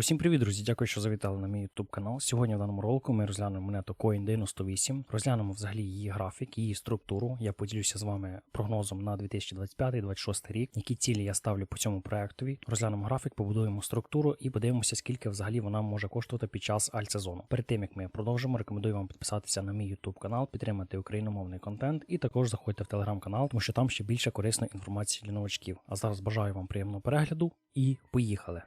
Усім привіт, друзі! Дякую, що завітали на мій YouTube канал. Сьогодні в даному ролику ми розглянемо монету Coin98, розглянемо взагалі її графік, її структуру. Я поділюся з вами прогнозом на 2025-2026 рік, які цілі я ставлю по цьому проектові. Розглянемо графік, побудуємо структуру і подивимося, скільки взагалі вона може коштувати під час альтсезону. Перед тим як ми продовжимо, рекомендую вам підписатися на мій YouTube канал, підтримати україномовний контент і також заходьте в телеграм-канал, тому що там ще більше корисної інформації для новачків. А зараз бажаю вам приємного перегляду і поїхали!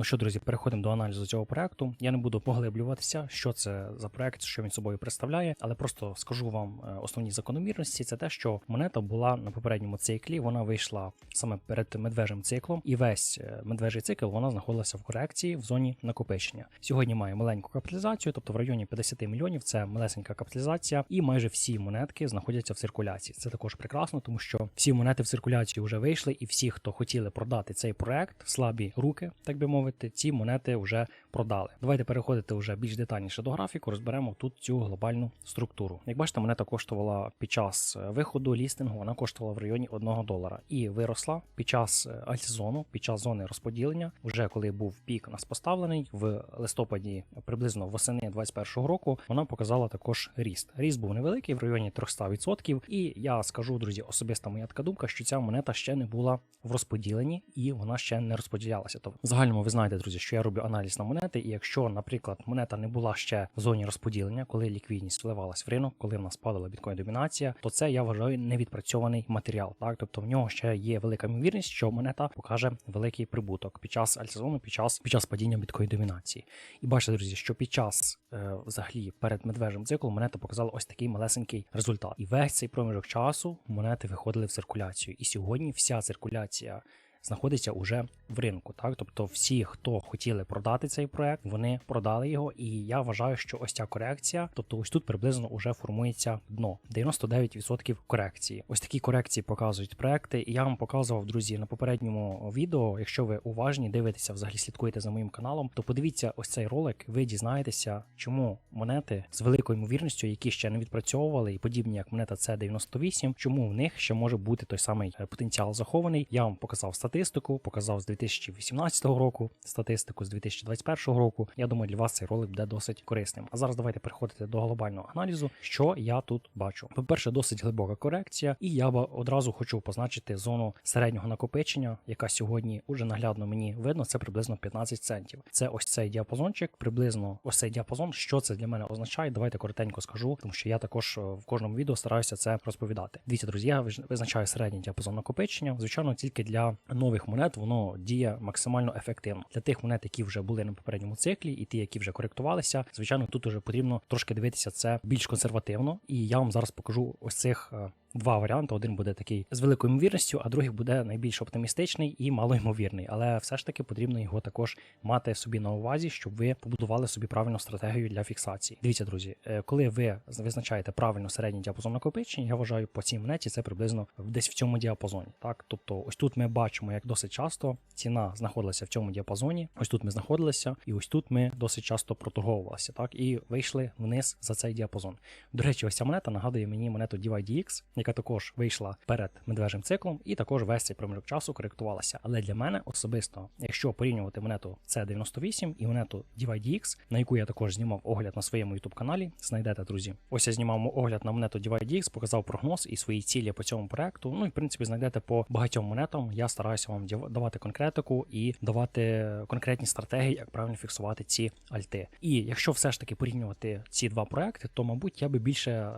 Ну що, друзі, переходимо до аналізу цього проекту. Я не буду поглиблюватися, що це за проект, що він собою представляє, але просто скажу вам е, основні закономірності. Це те, що монета була на попередньому циклі. Вона вийшла саме перед медвежим циклом, і весь е, медвежий цикл вона знаходилася в корекції в зоні накопичення. Сьогодні має маленьку капіталізацію, тобто в районі 50 мільйонів. Це малесенька капіталізація, і майже всі монетки знаходяться в циркуляції. Це також прекрасно, тому що всі монети в циркуляцію вже вийшли, і всі, хто хотіли продати цей проект, слабі руки, так би мовити мовити, ці монети вже продали. Давайте переходити вже більш детальніше до графіку, розберемо тут цю глобальну структуру. Як бачите, монета коштувала під час е, виходу лістингу, вона коштувала в районі 1 долара і виросла під час е, альтсезону, під час зони розподілення, вже коли був пік нас поставлений в листопаді, приблизно восени 2021 року, вона показала також ріст. Ріст був невеликий в районі 300%. І я скажу, друзі, особиста моя така думка, що ця монета ще не була в розподіленні і вона ще не розподілялася. Тобто, в загальному ви знаєте, друзі, що я роблю аналіз на монети, і якщо, наприклад, монета не була ще в зоні розподілення, коли ліквідність вливалась в ринок, коли в нас падала біткоін домінація, то це я вважаю невідпрацьований матеріал. Так, тобто в нього ще є велика ймовірність, що монета покаже великий прибуток під час альтсезону, під час під час падіння біткоін домінації. І бачите, друзі, що під час е, взагалі перед медвежим циклом монета показала ось такий малесенький результат. І весь цей проміжок часу монети виходили в циркуляцію. І сьогодні вся циркуляція знаходиться уже в ринку. Так, тобто, всі, хто хотіли продати цей проект, вони продали його. І я вважаю, що ось ця корекція, тобто ось тут приблизно вже формується дно 99% корекції. Ось такі корекції показують проекти. І я вам показував, друзі, на попередньому відео. Якщо ви уважні, дивитеся, взагалі слідкуєте за моїм каналом, то подивіться ось цей ролик. Ви дізнаєтеся, чому монети з великою ймовірністю, які ще не відпрацьовували, і подібні як монета c 98 чому в них ще може бути той самий е, потенціал захований. Я вам показав статистику статистику, показав з 2018 року, статистику з 2021 року. Я думаю, для вас цей ролик буде досить корисним. А зараз давайте переходити до глобального аналізу, що я тут бачу. По-перше, досить глибока корекція, і я одразу хочу позначити зону середнього накопичення, яка сьогодні уже наглядно мені видно, це приблизно 15 центів. Це ось цей діапазончик, приблизно ось цей діапазон. Що це для мене означає? Давайте коротенько скажу, тому що я також е, в кожному відео стараюся це розповідати. Дивіться, друзі, я визначаю середній діапазон накопичення, звичайно, тільки для нових монет воно діє максимально ефективно. Для тих монет, які вже були на попередньому циклі, і ті, які вже коректувалися, звичайно, тут уже потрібно трошки дивитися це більш консервативно. І я вам зараз покажу ось цих е, два варіанти. Один буде такий з великою ймовірністю, а другий буде найбільш оптимістичний і малоймовірний. Але все ж таки потрібно його також мати собі на увазі, щоб ви побудували собі правильну стратегію для фіксації. Дивіться, друзі, е, коли ви визначаєте правильно середній діапазон накопичення, я вважаю по цій монеті це приблизно десь в цьому діапазоні. Так, тобто, ось тут ми бачимо, як досить часто ціна знаходилася в цьому діапазоні. Ось тут ми знаходилися, і ось тут ми досить часто проторговувалися, так і вийшли вниз за цей діапазон. До речі, ось ця монета нагадує мені монету DYDX, яка також вийшла перед медвежим циклом, і також весь цей проміжок часу коректувалася. Але для мене особисто, якщо порівнювати монету c 98 і монету DYDX, на яку я також знімав огляд на своєму youtube каналі, знайдете, друзі. Ось я знімав огляд на монету DYDX, показав прогноз і свої цілі по цьому проекту. Ну і в принципі знайдете по багатьом монетам. Я стараюся вам давати конкретику і давати конкретні стратегії, як правильно фіксувати ці альти. І якщо все ж таки порівнювати ці два проекти, то мабуть я би більше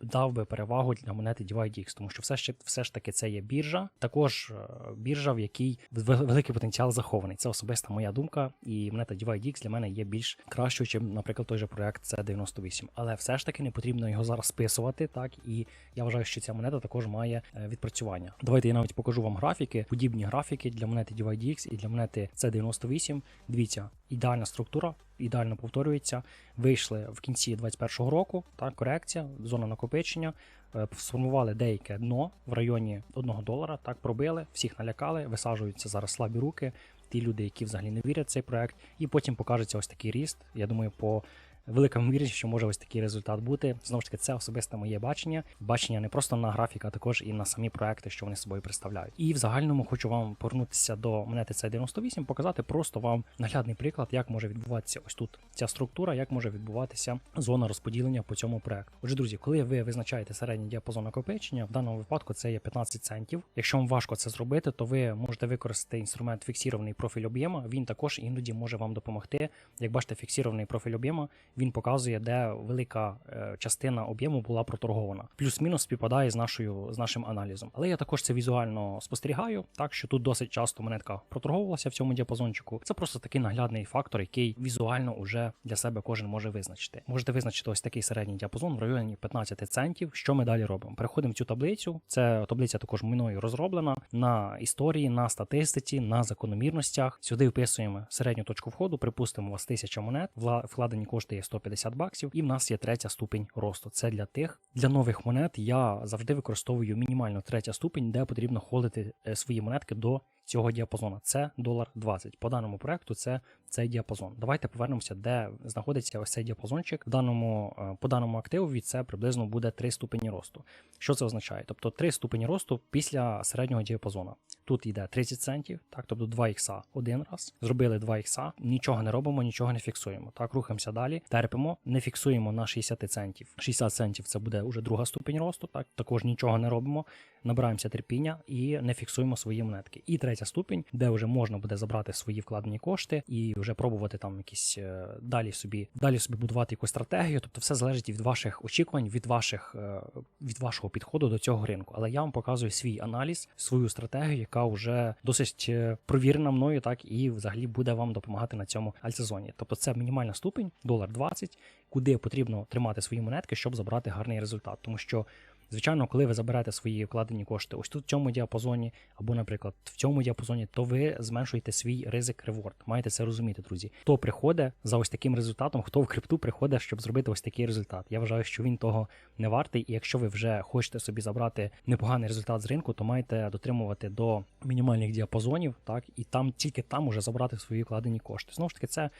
дав би перевагу для монети DYDX, тому що все ж все ж таки це є біржа, також е, біржа, в якій великий потенціал захований. Це особиста моя думка, і монета DYDX для мене є більш кращою, ніж, наприклад, той же проект C98. Але все ж таки не потрібно його зараз списувати. Так і я вважаю, що ця монета також має е, відпрацювання. Давайте я навіть покажу вам графіки, подібні графіки для монети DYDX і для монети C98. Дивіться, ідеальна структура, ідеально повторюється. Вийшли в кінці 2021 року. Так, корекція, зона накопичення. Е, сформували деяке дно в районі 1 долара. Так пробили, всіх налякали, висаджуються зараз слабі руки. Ті люди, які взагалі не вірять в цей проект, і потім покажеться ось такий ріст. Я думаю, по велика ймовірність, що може ось такий результат бути. Знову ж таки, це особисте моє бачення. Бачення не просто на графік, а також і на самі проекти, що вони собою представляють. І в загальному хочу вам повернутися до монети C98, показати просто вам наглядний приклад, як може відбуватися ось тут ця структура, як може відбуватися зона розподілення по цьому проекту. Отже, друзі, коли ви визначаєте середній діапазон накопичення, в даному випадку це є 15 центів. Якщо вам важко це зробити, то ви можете використати інструмент фіксірований профіль об'єма. Він також іноді може вам допомогти. Як бачите, фіксірований профіль об'єма він показує, де велика е, частина об'єму була проторгована. Плюс-мінус співпадає з нашою з нашим аналізом. Але я також це візуально спостерігаю, так що тут досить часто монетка проторговувалася в цьому діапазончику. Це просто такий наглядний фактор, який візуально уже для себе кожен може визначити. Можете визначити ось такий середній діапазон в районі 15 центів. Що ми далі робимо? Переходимо в цю таблицю. Це таблиця також мною розроблена на історії, на статистиці, на закономірностях. Сюди вписуємо середню точку входу. Припустимо, у вас 1000 монет, вкладені кошти є 150 баксів, і в нас є третя ступінь росту. Це для тих для нових монет. Я завжди використовую мінімально третя ступінь, де потрібно холдити е, свої монетки до цього діапазону. Це долар 20. По даному проекту це цей діапазон. Давайте повернемося, де знаходиться ось цей діапазончик. В даному е, по даному активові це приблизно буде 3 ступені росту. Що це означає? Тобто 3 ступені росту після середнього діапазону. Тут йде 30 центів, так, тобто 2 ікса один раз. Зробили 2 ікса, нічого не робимо, нічого не фіксуємо. Так, рухаємося далі, терпимо, не фіксуємо на 60 центів. 60 центів це буде вже друга ступінь росту. Так, також нічого не робимо, набираємося терпіння і не фіксуємо свої монетки. І третя ступінь, де вже можна буде забрати свої вкладені кошти і вже пробувати там якісь е, далі собі далі собі будувати якусь стратегію. Тобто, все залежить від ваших очікувань, від ваших е, від вашого підходу до цього ринку. Але я вам показую свій аналіз, свою стратегію, яка вже досить е, провірена мною, так і взагалі буде вам допомагати на цьому альтсезоні. Тобто, це мінімальна ступінь, долар 20, куди потрібно тримати свої монетки, щоб забрати гарний результат, тому що. Звичайно, коли ви заберете свої вкладені кошти ось тут в цьому діапазоні, або, наприклад, в цьому діапазоні, то ви зменшуєте свій ризик реворд. Маєте це розуміти, друзі. Хто приходить за ось таким результатом, хто в крипту приходить, щоб зробити ось такий результат. Я вважаю, що він того не вартий. І якщо ви вже хочете собі забрати непоганий результат з ринку, то маєте дотримувати до мінімальних діапазонів, так і там тільки там уже забрати свої вкладені кошти. Знову ж таки, це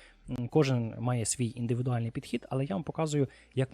кожен має свій індивідуальний підхід, але я вам показую, як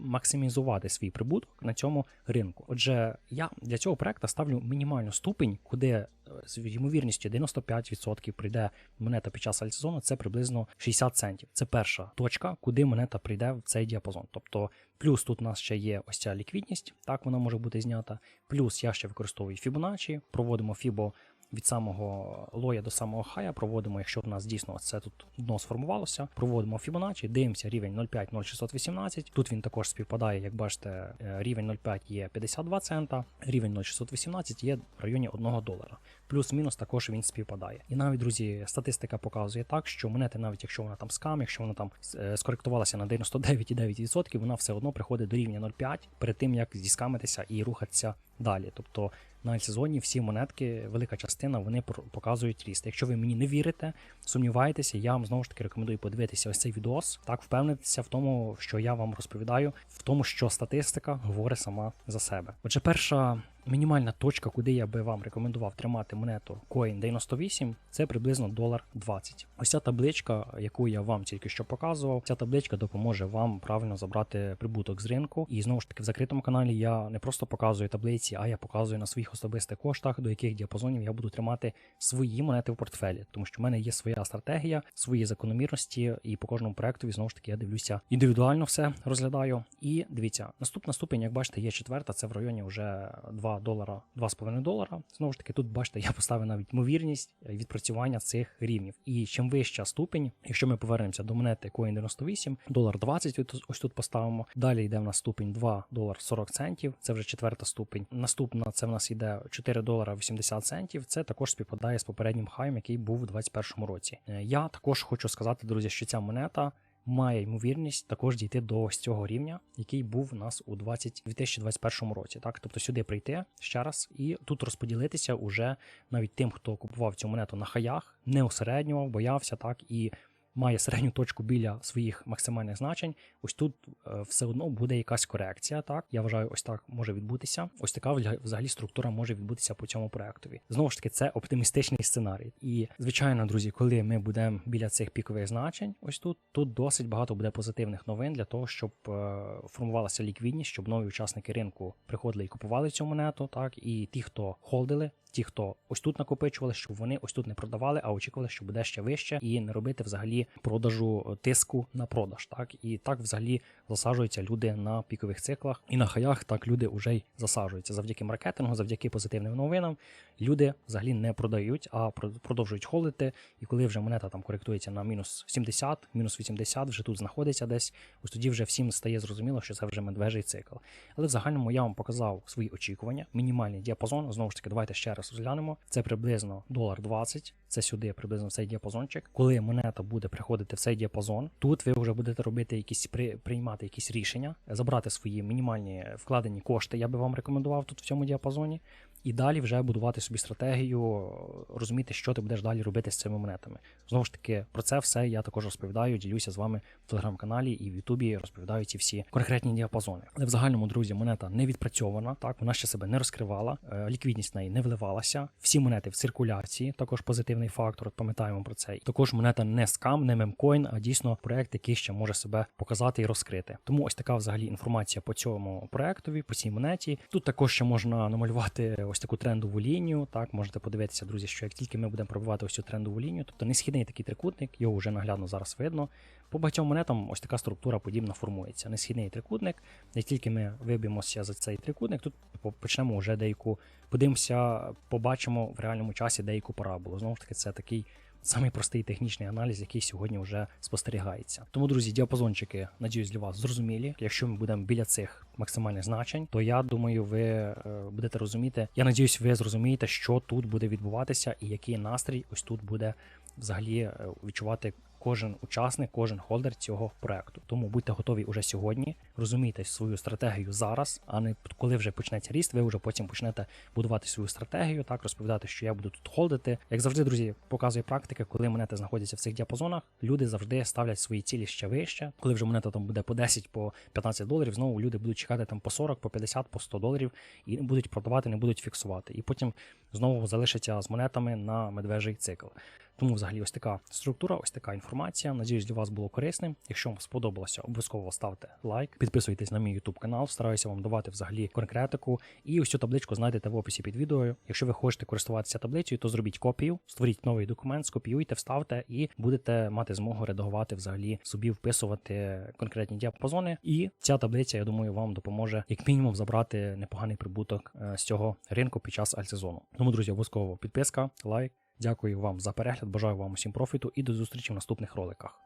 максимізувати свій прибуток на цьому ринку. Отже, я для цього проекту ставлю мінімальну ступінь, куди е, з ймовірністю 95% прийде монета під час альтсезону, це приблизно 60 центів. Це перша точка, куди монета прийде в цей діапазон. Тобто, плюс тут у нас ще є ось ця ліквідність, так вона може бути знята. Плюс я ще використовую Fibonacci, проводимо Фібо від самого лоя до самого хая проводимо, якщо в нас дійсно це тут дно сформувалося, проводимо Fibonacci, дивимося рівень 0,5-0,618. Тут він також співпадає, як бачите, е, рівень 0,5 є 52 цента, рівень 0,618 є в районі 1 долара. Плюс-мінус також він співпадає. І навіть, друзі, статистика показує так, що монети, навіть якщо вона там скам, якщо вона там е, скоректувалася на 99,9%, вона все одно приходить до рівня 0,5 перед тим, як зіскамитися і рухатися далі. Тобто на альтсезоні всі монетки, велика частина, вони показують ріст. Якщо ви мені не вірите, сумніваєтеся, я вам знову ж таки рекомендую подивитися ось цей відос, так впевнитися в тому, що я вам розповідаю, в тому, що статистика говорить сама за себе. Отже, перша мінімальна точка, куди я би вам рекомендував тримати монету Coin 98, це приблизно долар 20. Ось ця табличка, яку я вам тільки що показував, ця табличка допоможе вам правильно забрати прибуток з ринку. І знову ж таки, в закритому каналі я не просто показую таблиці, а я показую на своїх особистих коштах, до яких діапазонів я буду тримати свої монети в портфелі, тому що в мене є своя стратегія, свої закономірності, і по кожному проектові знову ж таки я дивлюся індивідуально все розглядаю. І дивіться, наступна ступень, як бачите, є четверта, це в районі вже 2 долара, 2,5 долара. Знову ж таки, тут бачите, я поставив навіть ймовірність відпрацювання цих рівнів. І чим вища ступень, якщо ми повернемося до монети Coin 98, долар 20 ось- тут поставимо. Далі йде в нас ступень 2 долар 40 центів. Це вже четверта ступень. Наступна це в нас йде 4 долара 80 центів. Це також співпадає з попереднім хаєм, який був у 2021 році. Е, Я також хочу сказати, друзі, що ця монета. Має ймовірність також дійти до ось цього рівня, який був у нас у 20, 2021 році. Так, тобто сюди прийти ще раз і тут розподілитися уже навіть тим, хто купував цю монету на хаях, не усереднював, боявся так і має середню точку біля своїх максимальних значень, ось тут е, все одно буде якась корекція. Так я вважаю, ось так може відбутися. Ось така взагалі структура може відбутися по цьому проектові. Знову ж таки, це оптимістичний сценарій. І звичайно, друзі, коли ми будемо біля цих пікових значень, ось тут тут досить багато буде позитивних новин для того, щоб е, формувалася ліквідність, щоб нові учасники ринку приходили і купували цю монету. Так і ті, хто холдили. Ті, хто ось тут накопичували, щоб вони ось тут не продавали, а очікували, що буде ще вище, і не робити взагалі продажу е, тиску на продаж. Так і так взагалі засаджуються люди на пікових циклах, і на хаях так люди вже й засаджуються завдяки маркетингу, завдяки позитивним новинам. Люди взагалі не продають, а продовжують холдити. І коли вже монета там коректується на мінус 70, мінус 80, вже тут знаходиться десь. Ось тоді вже всім стає зрозуміло, що це вже медвежий цикл. Але в загальному я вам показав свої очікування. Мінімальний діапазон. Знову ж таки, давайте ще раз розглянемо. Це приблизно долар 20. Це сюди приблизно в цей діапазончик. Коли монета буде приходити в цей діапазон, тут ви вже будете робити якісь при, приймати якісь рішення, забрати свої мінімальні вкладені кошти. Я би вам рекомендував тут в цьому діапазоні. І далі вже будувати собі стратегію, розуміти, що ти будеш далі робити з цими монетами. Знову ж таки, про це все я також розповідаю, ділюся з вами в телеграм-каналі і в Ютубі розповідаю ці всі конкретні діапазони. Але в загальному, друзі, монета не відпрацьована, так вона ще себе не розкривала, е, ліквідність в неї не вливалася. Всі монети в циркуляції, також позитивний фактор. Пам'ятаємо про це. Також монета не скам, не мемкоін, а дійсно проект, який ще може себе показати і розкрити. Тому ось така взагалі інформація по цьому проектові, по цій монеті. Тут також ще можна намалювати ось таку трендову лінію. Так, можете подивитися, друзі, що як тільки ми будемо пробивати ось цю трендову лінію, тобто несхідний такий трикутник, його вже наглядно зараз видно. По багатьом монетам ось така структура подібна формується. Несхідний трикутник. Як тільки ми виб'ємося за цей трикутник, тут по- почнемо вже деяку, подивимося, побачимо в реальному часі деяку параболу. Знову ж таки, це такий. Самий простий технічний аналіз, який сьогодні вже спостерігається. Тому, друзі, діапазончики, надіюсь, для вас зрозумілі. Якщо ми будемо біля цих максимальних значень, то я думаю, ви е, будете розуміти. Я надіюсь, ви зрозумієте, що тут буде відбуватися, і який настрій ось тут буде взагалі е, відчувати кожен учасник, кожен холдер цього проекту. Тому будьте готові уже сьогодні, розумійте свою стратегію зараз, а не коли вже почнеться ріст, ви вже потім почнете будувати свою стратегію, так розповідати, що я буду тут холдити. Як завжди, друзі, показує практика, коли монети знаходяться в цих діапазонах, люди завжди ставлять свої цілі ще вище. Коли вже монета там буде по 10, по 15 доларів, знову люди будуть чекати там по 40, по 50, по 100 доларів і будуть продавати, не будуть фіксувати. І потім знову залишаться з монетами на медвежий цикл. Тому взагалі ось така структура, ось така інформація. Надіюсь, для вас було корисним. Якщо вам сподобалося, обов'язково ставте лайк, підписуйтесь на мій YouTube канал, стараюся вам давати взагалі конкретику. І ось цю табличку знайдете в описі під відео. Якщо ви хочете користуватися таблицею, то зробіть копію, створіть новий документ, скопіюйте, вставте і будете мати змогу редагувати взагалі собі, вписувати конкретні діапазони. І ця таблиця, я думаю, вам допоможе як мінімум забрати непоганий прибуток е, з цього ринку під час альтсезону. Тому, друзі, обов'язково підписка, лайк. Дякую вам за перегляд. Бажаю вам усім профіту і до зустрічі в наступних роликах.